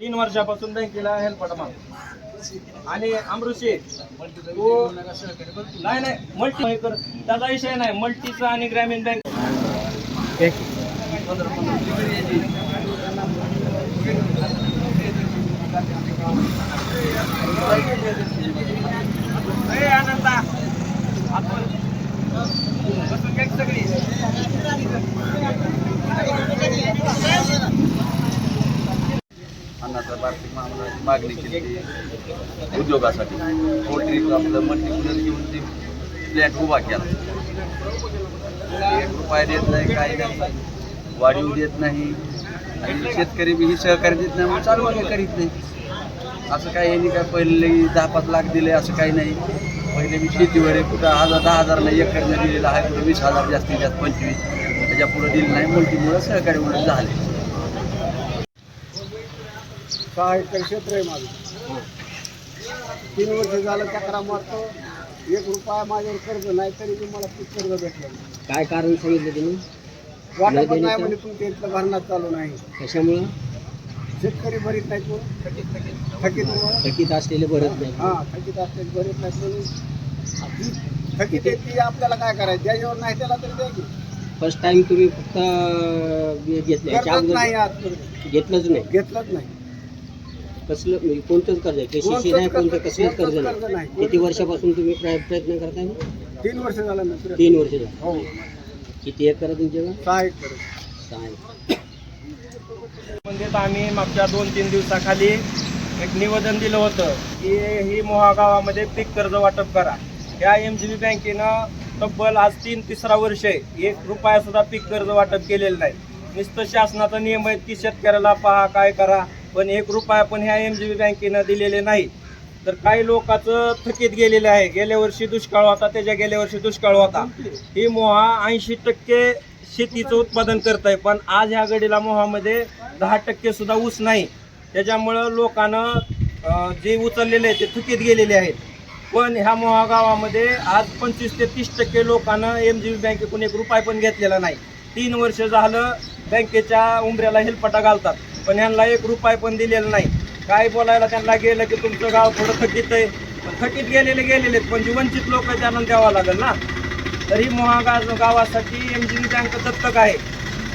तीन वर्षापासून बँकेला हेल्पट माग आणि अमृषे नाही नाही मल्टी कर त्याचा विषय नाही मल्टीचा आणि ग्रामीण बँक अन्नाचा आर्थिक महामंडळाची मागणी केली होती. उद्योगासाठी. पोल्ट्री आपलं मल्टीकुलर घेऊन ते प्लॅट उभा केला. एक रुपया देत नाही काही नाही. वाढीव देत नाही. आणि शेतकरी बी ही सहकार्य देत नाही म्हणून चालू काही करीत नाही. असं काही यांनी काय पहिले दहा पाच लाख दिले असं काही नाही. पहिले मी शेतीवर आहे कुठं हजार दहा हजार नाही एकरनं दिलेला आहे कुठं वीस हजार जास्तीत जास्त पंचवीस. त्याच्या पुढं दिलं नाही मल्टीमुळं सहकार्य म्हणून झाले. सहा एकर क्षेत्र आहे माझं. तीन वर्ष झालं चक्रा मारतो. एक रुपया माझ्यावर कर्ज नाही तरी बी मला ते कर्ज भेटलं. नाही. काय कारण सांगितलं तुम्ही? वाटपच नाही? म्हणजे तुमच्या इथलं भरणार चालू नाही. कशामुळं? शेतकरी भरीत नाहीत म्हणून. थकीत. थकीत असलेले भरत नाही हा थकीत असते भरीत नाहीत म्हणून. ती थकीत आहे ती आपल्याला काय करायचं? ज्याच्यावर नाही त्याला तरी द्या की फर्स्ट टाइम तुम्ही फक्त अं, घेतलं याच्या नाही अगोदर आजपर्यंत घेतलंच नाही. घेतलंच नाही. कसलं म्हणजे कोणतंच कर्ज आहे? केसीसी नाही कोणतं कर्ज- कसलंच कर्ज नाही. किती वर्षापासून तुम्ही प्रय- प्रयत्न करताय तीन वर्ष झालं मित्र तीन वर्ष झाली. हो. किती एकर आहे तुमच्याकडे? सहा एकर. सहा एकर. संबंधित आम्ही मागच्या दोन तीन दिवसाखाली एक निवेदन दिलं होतं की ही मोहा गावामध्ये पीक कर्ज वाटप करा. या एम जी बी बँकेनं तब्बल आज तीन तिसरा वर्ष आहे एक रुपया सुद्धा पीक कर्ज वाटप केलेलं नाही. नुसतं शासनाचा नियम आहे की शेतकऱ्याला पहा काय करा. पण एक रुपया पण ह्या एम जी बी बँकेनं दिलेले नाही. तर काही लोकांचं थकीत गेलेलं आहे. गेल्या वर्षी दुष्काळ होता त्याच्या गेल्या वर्षी दुष्काळ होता. ही मोहा ऐंशी टक्के शेतीचं उत्पादन करत आहे पण आज ह्या घडीला मोहामध्ये दहा टक्के सुद्धा ऊस नाही. त्याच्यामुळं लोकांनं जे उचललेले आहे ते थकीत गेलेले आहेत. पण ह्या मोहा गावामध्ये आज पंचवीस ते तीस टक्के लोकांना एम जी बी बँकेकडून एक रुपये पण घेतलेला नाही. तीन वर्ष झालं बँकेच्या उंबऱ्याला हेलपटा घालतात. पण ह्यांना एक रुपये पण दिलेला नाही. काय बोलायला त्यांना गेलं की तुमचं गाव थोडं थकीत आहे. पण थकीत गेलेले गेलेले आहेत पण जी वंचित लोक त्यांना द्यावं लागेल ना. तरी मोहागा गावासाठी एम जी बँक दत्तक आहे.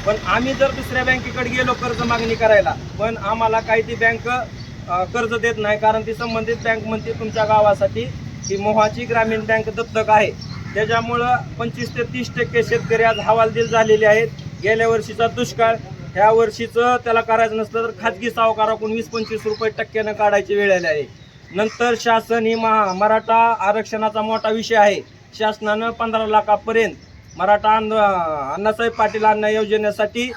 पण आम्ही जर दुसऱ्या बँकेकडे गेलो कर्ज मागणी करायला पण आम्हाला काही ती बँक कर्ज देत नाही. कारण ती संबंधित बँक म्हणते तुमच्या गावासाठी ही मोहाची ग्रामीण बँक दत्तक आहे. त्याच्यामुळं पंचवीस ते तीस टक्के शेतकरी आज हवालदिल झालेले आहेत. गेल्या वर्षीचा दुष्काळ ह्या वर्षीचं त्याला करायचं नसलं तर खाजगी सावकाराकडून वीस पंचवीस रुपये टक्क्यानं काढायची वेळ आली आहे. नंतर शासन ही महा मराठा आरक्षणाचा मोठा विषय आहे. शासनानं पंधरा लाखापर्यंत मराठा अन्न अण्णासाहेब पाटील अन्न योजनेसाठी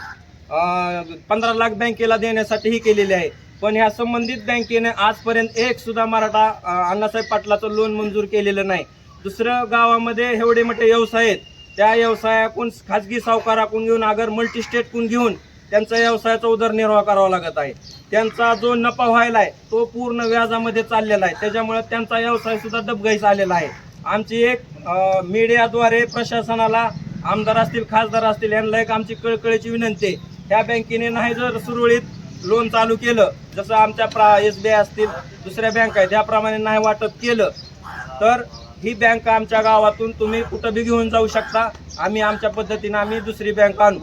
पंधरा लाख बँकेला देण्यासाठी ही केलेली आहे. पण ह्या संबंधित बँकेने आजपर्यंत एक सुद्धा मराठा अण्णासाहेब पाटलाचं लोन मंजूर केलेलं नाही. दुसरं गावामध्ये एवढे मोठे व्यवसाय आहेत. त्या व्यवसायाकून खाजगी सावकाराकडून घेऊन अगर मल्टीस्टेटकून घेऊन त्यांचा व्यवसायाचा उदरनिर्वाह करावा लागत आहे. त्यांचा जो नफा व्हायला आहे तो पूर्ण व्याजामध्ये चाललेला आहे. त्याच्यामुळे त्यांचा व्यवसाय सुद्धा डबघाईस आलेला आहे. आमची एक मीडियाद्वारे प्रशासनाला आमदार असतील खासदार असतील यांना एक आमची कळकळीची विनंती आहे. ह्या बँकेने नाही जर सुरळीत लोन चालू केलं जसं आमच्या प्रा एस बी आय असतील दुसऱ्या बँक आहेत त्याप्रमाणे नाही वाटप केलं तर ही बँक आमच्या गावातून तुम्ही कुठं बी घेऊन जाऊ शकता. आम्ही आमच्या पद्धतीनं आम्ही दुसरी बँक आणू.